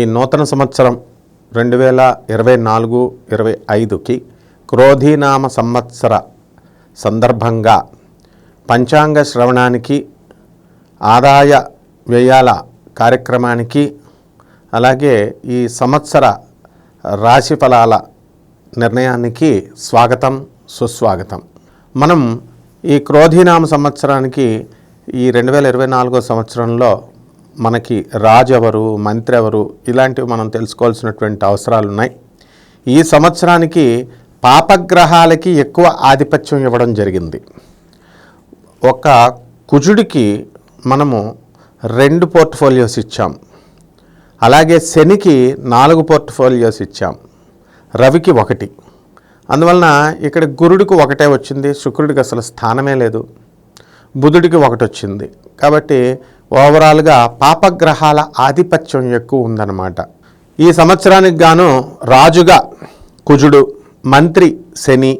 ఈ నూతన సంవత్సరం రెండు వేల ఇరవై నాలుగు ఇరవై ఐదుకి క్రోధీనామ సంవత్సర సందర్భంగా పంచాంగ శ్రవణానికి ఆదాయ వ్యయాల కార్యక్రమానికి అలాగే ఈ సంవత్సర రాశి ఫలాల నిర్ణయానికి స్వాగతం సుస్వాగతం. మనం ఈ క్రోధీనామ సంవత్సరానికి ఈ రెండు వేల ఇరవై నాలుగో సంవత్సరంలో మనకి రాజు ఎవరు మంత్రి ఎవరు ఇలాంటివి మనం తెలుసుకోవాల్సినటువంటి అవసరాలు ఉన్నాయి ఈ సంవత్సరానికి పాపగ్రహాలకి ఎక్కువ ఆధిపత్యం ఇవ్వడం జరిగింది. ఒక కుజుడికి మనము రెండు పోర్ట్ఫోలియోస్ ఇచ్చాం. అలాగే శనికి నాలుగు పోర్ట్ఫోలియోస్ ఇచ్చాం. రవికి ఒకటి. అందువలన ఇక్కడ గురుడికి ఒకటే వచ్చింది శుక్రుడికి అసలు స్థానమే లేదు. బుధుడికి ఒకటి వచ్చింది కాబట్టి ఓవరాల్గా పాపగ్రహాల ఆధిపత్యం ఎక్కువ ఉందన్నమాట. ఈ సంవత్సరానికి గాను రాజుగా కుజుడు మంత్రి శని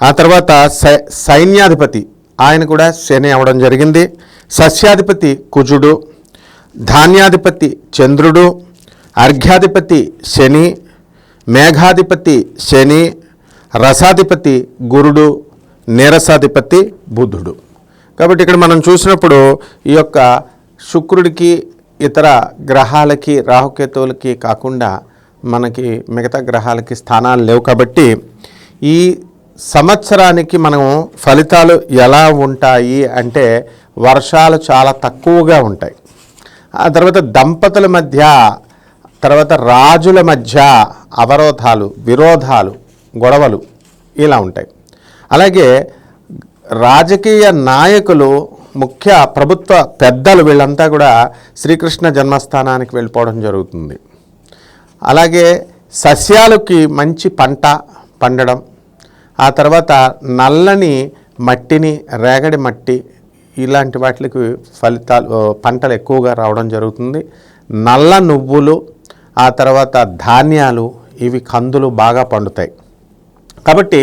ఆ తర్వాత సై సైన్యాధిపతి ఆయన కూడా శని అవ్వడం జరిగింది. సస్యాధిపతి కుజుడు ధాన్యాధిపతి చంద్రుడు అర్ఘ్యాధిపతి శని మేఘాధిపతి శని రసాధిపతి గురుడు నీరసాధిపతి బుధుడు. కాబట్టి ఇక్కడ మనం చూసినప్పుడు ఈ యొక్క శుక్రుడికి ఇతర గ్రహాలకి రాహుకేతువులకి కాకుండా మనకి మిగతా గ్రహాలకి స్థానాలు లేవు కాబట్టి ఈ సంవత్సరానికి మనం ఫలితాలు ఎలా ఉంటాయి అంటే వర్షాలు చాలా తక్కువగా ఉంటాయి. ఆ తర్వాత దంపతుల మధ్య తర్వాత రాజుల మధ్య అవరోధాలు విరోధాలు గొడవలు ఇలా ఉంటాయి. అలాగే రాజకీయ నాయకులు ముఖ్య ప్రభుత్వ పెద్దలు వీళ్ళంతా కూడా శ్రీకృష్ణ జన్మస్థానానికి వెళ్ళిపోవడం జరుగుతుంది. అలాగే సస్యాలకి మంచి పంట పండడం ఆ తర్వాత నల్లని మట్టిని రేగడి మట్టి ఇలాంటి వాటికి ఫలితాలు పంటలు ఎక్కువగా రావడం జరుగుతుంది. నల్ల నువ్వులు ఆ తర్వాత ధాన్యాలు ఇవి కందులు బాగా పండుతాయి. కాబట్టి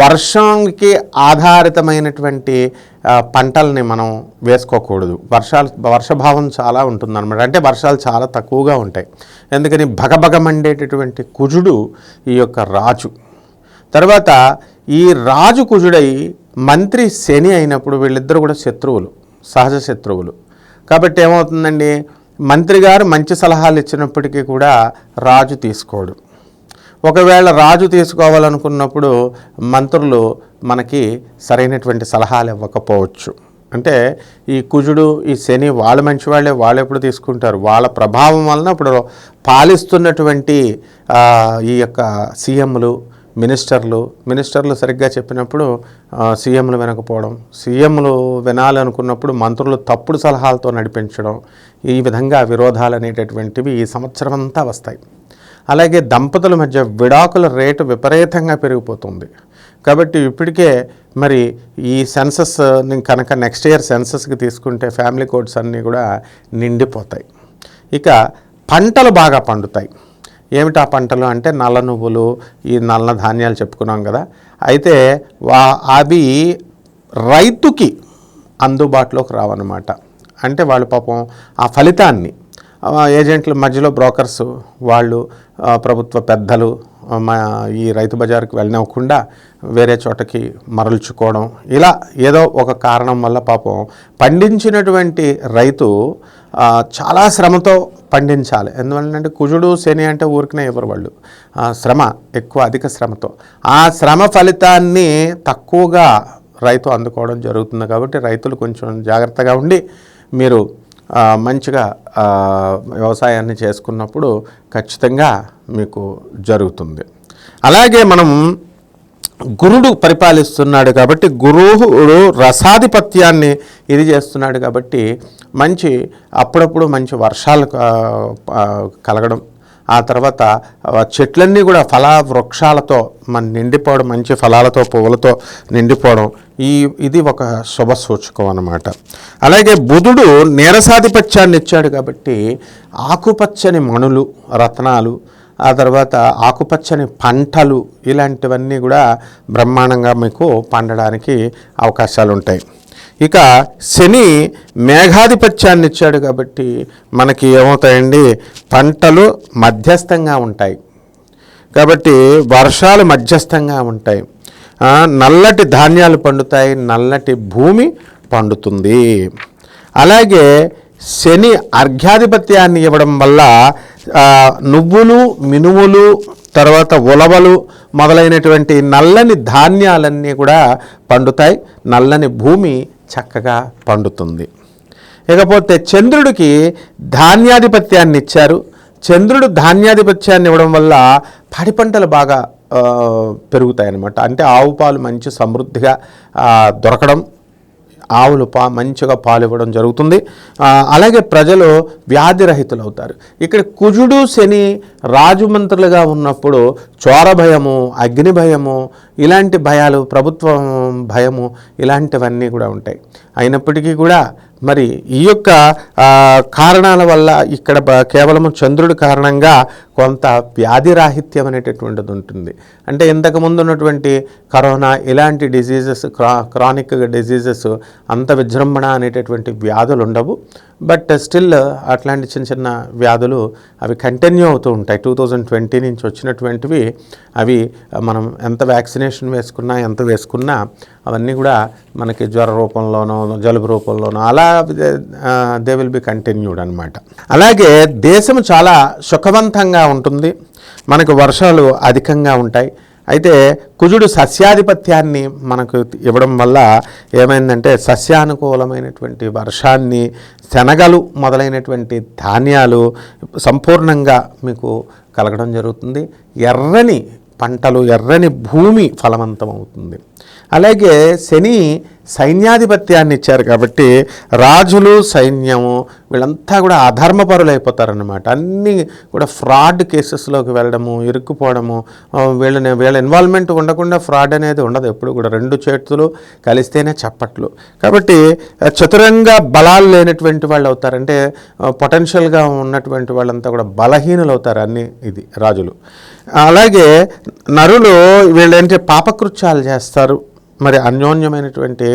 వర్షంకి ఆధారితమైనటువంటి పంటల్ని మనం వేసుకోకూడదు. వర్షాలు వర్షభావం చాలా ఉంటుందన్నమాట. అంటే వర్షాలు చాలా తక్కువగా ఉంటాయి. ఎందుకని భగభగ మండేటటువంటి కుజుడు ఈ యొక్క రాజు. తర్వాత ఈ రాజు కుజుడై మంత్రి శని అయినప్పుడు వీళ్ళిద్దరూ కూడా శత్రువులు సహజ శత్రువులు. కాబట్టి ఏమవుతుందండి? మంత్రి గారు మంచి సలహాలు ఇచ్చినప్పటికీ కూడా రాజు తీసుకోడు. ఒకవేళ రాజు తీసుకోవాలనుకున్నప్పుడు మంత్రులు మనకి సరైనటువంటి సలహాలు ఇవ్వకపోవచ్చు. అంటే ఈ కుజుడు ఈ శని వాళ్ళు మంచి వాళ్ళే వాళ్ళు ఎప్పుడు తీసుకుంటారు? వాళ్ళ ప్రభావం వలన ఇప్పుడు పాలిస్తున్నటువంటి ఈ యొక్క సీఎంలు మినిస్టర్లు మినిస్టర్లు సరిగ్గా చెప్పినప్పుడు సీఎంలు వినకపోవడం సీఎంలు వినాలనుకున్నప్పుడు మంత్రులు తప్పుడు సలహాలతో నడిపించడం ఈ విధంగా విరోధాలు అనేటటువంటివి ఈ సంవత్సరం అంతా వస్తాయి. అలాగే దంపతుల మధ్య విడాకుల రేటు విపరీతంగా పెరిగిపోతుంది. కాబట్టి ఇప్పటికే మరి ఈ సెన్సస్ కనుక నెక్స్ట్ ఇయర్ సెన్సస్కి తీసుకుంటే ఫ్యామిలీ కోడ్స్ అన్నీ కూడా నిండిపోతాయి. ఇక పంటలు బాగా పండుతాయి. ఏమిటా పంటలు అంటే నల్ల నువ్వులు ఈ నల్ల ధాన్యాలు చెప్పుకున్నాం కదా. అయితే వా అవి రైతుకి అందుబాటులోకి రావన్నమాట. అంటే వాళ్ళు పాపం ఆ ఫలితాన్ని ఏజెంట్ల మధ్యలో బ్రోకర్స్ వాళ్ళు ప్రభుత్వ పెద్దలు మా ఈ రైతు బజార్కి వెళ్ళనివ్వకుండా వేరే చోటకి మరల్చుకోవడం. ఇలా ఏదో ఒక కారణం వల్ల పాపం పండించినటువంటి రైతు చాలా శ్రమతో పండించాలి. ఎందువల్లంటే కుజుడు శని అంటే ఊరికనే ఇవ్వరు వాళ్ళు. ఆ, శ్రమ ఎక్కువ అధిక శ్రమతో. ఆ శ్రమ ఫలితాన్ని తక్కువగా రైతు అందుకోవడం జరుగుతుంది కాబట్టి రైతులు కొంచెం జాగ్రత్తగా ఉండి మీరు మంచిగా వ్యవసాయాన్ని చేసుకున్నప్పుడు ఖచ్చితంగా మీకు జరుగుతుంది. అలాగే మనం గురుడు పరిపాలిస్తున్నాడు కాబట్టి గురువుడు రసాధిపత్యాన్ని ఇది చేస్తున్నాడు కాబట్టి మంచి అప్పుడప్పుడు మంచి వర్షాలు కలగడం ఆ తర్వాత చెట్లన్నీ కూడా ఫల వృక్షాలతో మన నిండిపోవడం మంచి ఫలాలతో పువ్వులతో నిండిపోవడం ఈ ఇది ఒక శుభ సూచకం అన్నమాట. అలాగే బుధుడు నీరసాధిపత్యాన్ని ఇచ్చాడు కాబట్టి ఆకుపచ్చని మణులు రత్నాలు ఆ తర్వాత ఆకుపచ్చని పంటలు ఇలాంటివన్నీ కూడా బ్రహ్మాండంగా మీకు పండడానికి అవకాశాలు ఉంటాయి ఇక శని మేఘాధిపత్యాన్ని ఇచ్చాడు కాబట్టి మనకి ఏమవుతాయండి? పంటలు మధ్యస్థంగా ఉంటాయి. కాబట్టి వర్షాలు మధ్యస్థంగా ఉంటాయి. నల్లటి ధాన్యాలు పండుతాయి నల్లటి భూమి పండుతుంది. అలాగే శని అర్ఘ్యాధిపత్యాన్ని ఇవ్వడం వల్ల నువ్వులు మినుములు తర్వాత ఉలవలు మొదలైనటువంటి నల్లని ధాన్యాలన్నీ కూడా పండుతాయి. నల్లని భూమి చక్కగా పండుతుంది. ఇకపోతే చంద్రుడికి ధాన్యాధిపత్యాన్ని ఇచ్చారు. చంద్రుడు ధాన్యాధిపత్యాన్ని ఇవ్వడం వల్ల పాడి పంటలు బాగా పెరుగుతాయన్నమాట. పెరుగుతాయి అన్నమాట అంటే ఆవు పాలు మంచి సమృద్ధిగా దొరకడం ఆవులు పా మంచిగా పాలు ఇవ్వడం జరుగుతుంది. అలాగే ప్రజలు వ్యాధిరహితులు అవుతారు ఇక్కడ కుజుడు శని రాజుమంత్రులుగా ఉన్నప్పుడు చోర భయము అగ్ని భయము ఇలాంటి భయాలు ప్రభుత్వం భయము ఇలాంటివన్నీ కూడా ఉంటాయి. అయినప్పటికీ కూడా మరి ఈ యొక్క కారణాల వల్ల ఇక్కడ బ- కేవలం చంద్రుడి కారణంగా కొంత వ్యాధి రాహిత్యం అనేటటువంటిది ఉంటుంది. అంటే ఇంతకుముందు ఉన్నటువంటి కరోనా ఇలాంటి డిసీజెస్ క్రా క్రానిక్ డిసీజెస్ అంత విజృంభణ అనేటటువంటి వ్యాధులు ఉండవు బట్ స్టిల్ అట్లాంటి చిన్న చిన్న వ్యాధులు అవి కంటిన్యూ అవుతూ ఉంటాయి. టూ థౌజండ్ ట్వంటీ నుంచి వచ్చినటువంటివి అవి మనం ఎంత వ్యాక్సినేషన్ వేసుకున్నా ఎంత వేసుకున్నా అవన్నీ కూడా మనకి జ్వర రూపంలోనో జలుబు రూపంలోనో అలా దే విల్ బి కంటిన్యూడ్ అనమాట అలాగే దేశం చాలా సుఖవంతంగా ఉంటుంది. మనకు వర్షాలు అధికంగా ఉంటాయి. అయితే కుజుడు సస్యాధిపత్యాన్ని మనకు ఇవ్వడం వల్ల ఏమైందంటే సస్యానుకూలమైనటువంటి వర్షాన్ని శనగలు మొదలైనటువంటి ధాన్యాలు సంపూర్ణంగా మీకు కలగడం జరుగుతుంది. ఎర్రని పంటలు ఎర్రని భూమి ఫలవంతం అవుతుంది అలాగే శని సైన్యాధిపత్యాన్ని ఇచ్చారు కాబట్టి రాజులు సైన్యము వీళ్ళంతా కూడా అధర్మపరులు అయిపోతారన్నమాట అన్నీ కూడా ఫ్రాడ్ కేసెస్లోకి వెళ్ళడము ఇరుక్కుపోవడము వీళ్ళని వీళ్ళ ఇన్వాల్వ్మెంట్ ఉండకుండా ఫ్రాడ్ అనేది ఉండదు ఎప్పుడు కూడా. రెండు చేతులు కలిస్తేనే చప్పట్లు. కాబట్టి చతురంగా చతురంగ బలాలు లేనటువంటి వాళ్ళు అవుతారంటే పొటెన్షియల్గా ఉన్నటువంటి వాళ్ళంతా కూడా బలహీనులు అవుతారు అన్ని ఇది రాజులు. అలాగే నరులు వీళ్ళేంటి పాపకృత్యాలు చేస్తారు. మరి అన్యోన్యమైనటువంటి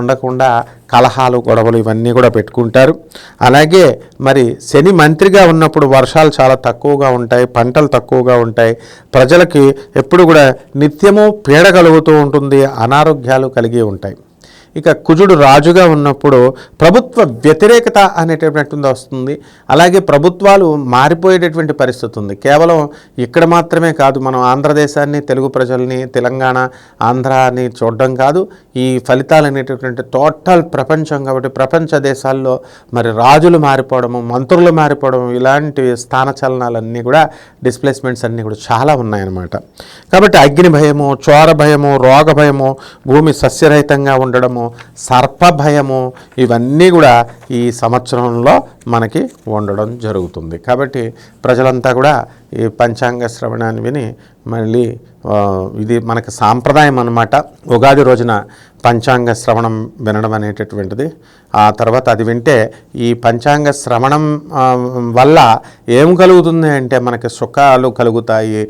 ఉండకుండా కలహాలు గొడవలు ఇవన్నీ కూడా పెట్టుకుంటారు. అలాగే మరి శని మంత్రిగా ఉన్నప్పుడు వర్షాలు చాలా తక్కువగా ఉంటాయి పంటలు తక్కువగా ఉంటాయి. ప్రజలకి ఎప్పుడు కూడా నిత్యము పీడ కలుగుతూ ఉంటుంది అనారోగ్యాలు కలిగి ఉంటాయి. ఇక కుజుడు రాజుగా ఉన్నప్పుడు ప్రభుత్వ వ్యతిరేకత అనేటటువంటిది వస్తుంది. అలాగే ప్రభుత్వాలు మారిపోయేటటువంటి పరిస్థితి ఉంది. కేవలం ఇక్కడ మాత్రమే కాదు మనం ఆంధ్రదేశాన్ని తెలుగు ప్రజల్ని తెలంగాణ ఆంధ్రాని చూడడం కాదు ఈ ఫలితాలు అనేటటువంటి టోటల్ ప్రపంచం కాబట్టి ప్రపంచ దేశాల్లో మరి రాజులు మారిపోవడము మంత్రులు మారిపోవడం ఇలాంటి స్థానచలనాలన్నీ కూడా డిస్ప్లేస్మెంట్స్ అన్నీ కూడా చాలా ఉన్నాయన్నమాట. కాబట్టి అగ్ని భయము చోర భయము రోగ భయము భూమి సస్యరహితంగా ఉండడము సర్పభయము ఇవన్నీ కూడా ఈ సంవత్సరంలో మనకి ఉండడం జరుగుతుంది. కాబట్టి ప్రజలంతా కూడా ఈ పంచాంగ శ్రవణాన్ని విని మళ్ళీ ఇది మనకి సాంప్రదాయం అన్నమాట. ఉగాది రోజున పంచాంగ శ్రవణం వినడం అనేటటువంటిది. ఆ తర్వాత అది వింటే ఈ పంచాంగ శ్రవణం వల్ల ఏం కలుగుతుంది అంటే మనకి సుఖాలు కలుగుతాయి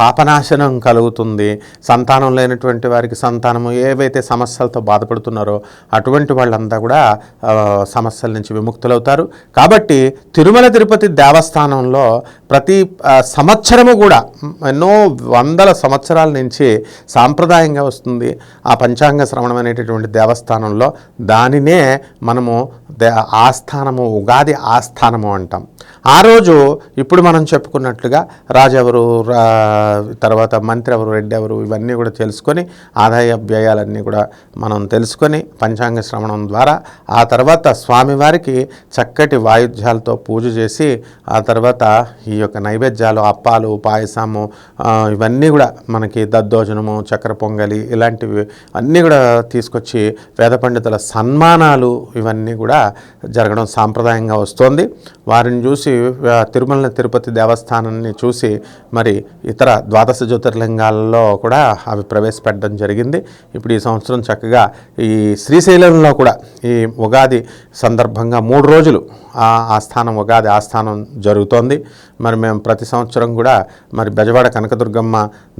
పాపనాశనం కలుగుతుంది. సంతానం లేనటువంటి వారికి సంతానము ఏవైతే సమస్యలతో బాధపడుతున్నారో అటువంటి వాళ్ళంతా కూడా సమస్యల నుంచి విముక్తులవుతారు. కాబట్టి తిరుమల తిరుపతి దేవస్థానంలో ప్రతి సంవత్సరము కూడా ఎన్నో వందల సంవత్సరాల నుంచి సాంప్రదాయంగా వస్తుంది ఆ పంచాంగ శ్రవణం అనేటటువంటి దేవస్థానంలో. దానినే మనము దే ఆస్థానము ఉగాది ఆస్థానము అంటాం. ఆ రోజు ఇప్పుడు మనం చెప్పుకున్నట్లుగా రాజెవరు రా తర్వాత మంత్రి ఎవరు రెడ్డి ఎవరు ఇవన్నీ కూడా తెలుసుకొని ఆదాయ వ్యయాలన్నీ కూడా మనం తెలుసుకొని పంచాంగ శ్రవణం ద్వారా ఆ తర్వాత స్వామివారికి చక్కటి వాయుద్యాలతో పూజ చేసి ఆ తర్వాత ఈ యొక్క నైవేద్యాలు అప్పాలు పాయసము ఇవన్నీ కూడా మనకి దద్దోజనము చక్కెర పొంగలి ఇలాంటివి అన్నీ కూడా తీసుకొచ్చి వేద పండితుల సన్మానాలు ఇవన్నీ కూడా జరగడం సాంప్రదాయంగా వస్తోంది. వారిని చూసి తిరుమల తిరుపతి దేవస్థానాన్ని చూసి మరి ఇతర ద్వాదశ జ్యోతిర్లింగాలలో కూడా అవి ప్రవేశపెట్టడం జరిగింది. ఇప్పుడు ఈ సంవత్సరం చక్కగా ఈ శ్రీశైలంలో కూడా ఈ ఉగాది సందర్భంగా మూడు రోజులు ఆ ఆస్థానం ఉగాది ఆస్థానం జరుగుతోంది. మరి మేము ప్రతి సంవత్సరం కూడా మరి బెజవాడ కనకదుర్గమ్మ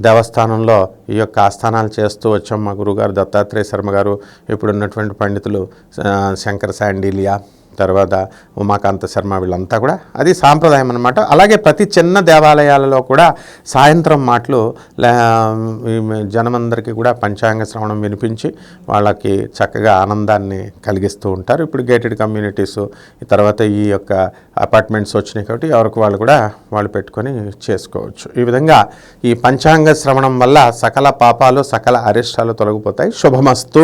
దేవస్థానంలో ఈ యొక్క ఆస్థానాలు చేస్తూ వచ్చాం మా గురుగారు దత్తాత్రేయ శర్మ గారు. ఇప్పుడున్నటువంటి పండితులు శంకర శాండిలియా తర్వాత ఉమాకాంత శర్మ వీళ్ళంతా కూడా అది సాంప్రదాయం అనమాట అలాగే ప్రతి చిన్న దేవాలయాలలో కూడా సాయంత్రం మాటలు జనమందరికీ కూడా పంచాంగ శ్రవణం వినిపించి వాళ్ళకి చక్కగా ఆనందాన్ని కలిగిస్తూ ఉంటారు. ఇప్పుడు గేటెడ్ కమ్యూనిటీస్ తర్వాత ఈ యొక్క అపార్ట్మెంట్స్ వచ్చినాయి కాబట్టి ఎవరికి వాళ్ళు కూడా వాళ్ళు పెట్టుకొని చేసుకోవచ్చు. ఈ విధంగా ఈ పంచాంగ శ్రవణం వల్ల సకల పాపాలు సకల అరిష్టాలు తొలగిపోతాయి. శుభమస్తూ.